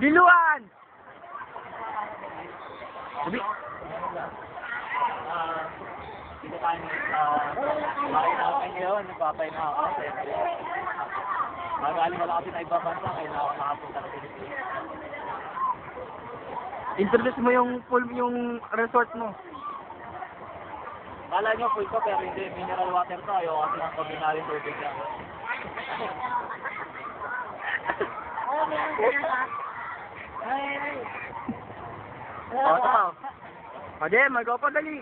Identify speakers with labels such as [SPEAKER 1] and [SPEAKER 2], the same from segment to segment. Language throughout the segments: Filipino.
[SPEAKER 1] Diluan! Sabi,
[SPEAKER 2] Ah, magaling wala kasi na ibang bansa, kaya na nakapunta sa Pilipinas.
[SPEAKER 1] introduce mo yung full yung resort mo.
[SPEAKER 2] Kala nyo full ko, pero hindi. Mineral water to. Ayaw kasi ng ordinary tubig lang.
[SPEAKER 1] O, ito pa. O, di, mag-go pa dali.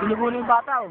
[SPEAKER 1] Binugo na yung bata, oh.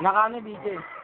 [SPEAKER 1] Nakano, DJ?